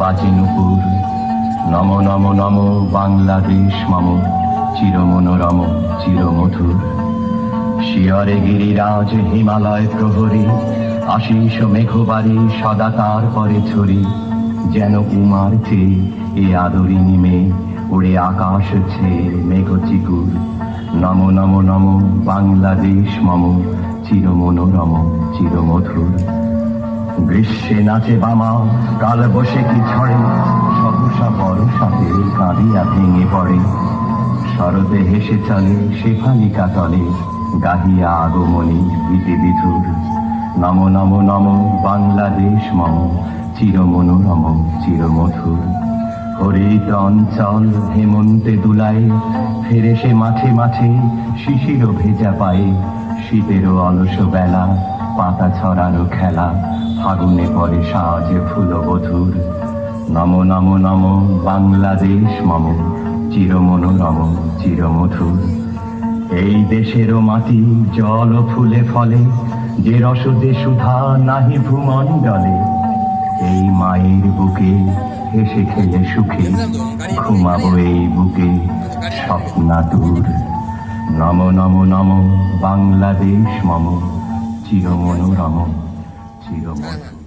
বাজে নুপুর। নম নম নম, বাংলাদেশ, মম, চিরমনোরম, চিরমধুর। শিয়রে গিরিরাজ, হিমালয় প্রহরী, আশিস মেঘবাড়ি সদা তার পরে ছড়ি। যেন উমার চেয়ে এ আদরি নিমে ওড়ে আকাশ ছেয়ে মেঘ চিকুর নম নম নম, বাংলাদেশ, মম, চিরমনোরম, চিরমধুর। গ্রীষ্মে নাচে বামা, কাল বসে কি ছড়ে? সহসা বরসাতে কাঁদিয়া ভেঙে পড়ে। শরতে হেসে চলে শেফালিকা তলে, গাহিয়া আগমনী গীতি বিধুর। নম নম নম, বাংলাদেশ মম, চিরমনোরম, চিরমধুর। হরিত অঞ্চল হেমন্তে দুলায়, ফেরে সে মাঠে মাঠে শিশির ভেজা পায়ে। শীতেরও অলস বেলা পাতা ছড়ানো খেলা ফাগুনে পরে সাজ ফুল বধুর নম নম নম, বাংলাদেশ, মম, চিরমনোরম, চিরমধুর। এই দেশেরও মাটি জল ফুলে ফলে, যে রসদে সুধা নাহি ভূমণ্ডলে এই মায়ের বুকে হেসে খেলে সুখে, ঘুমাবো এই বুকে স্বপ্না স্বপ্নাতুর নম নম নম, বাংলাদেশ, মম, চিরমনোরম। see her, Michael.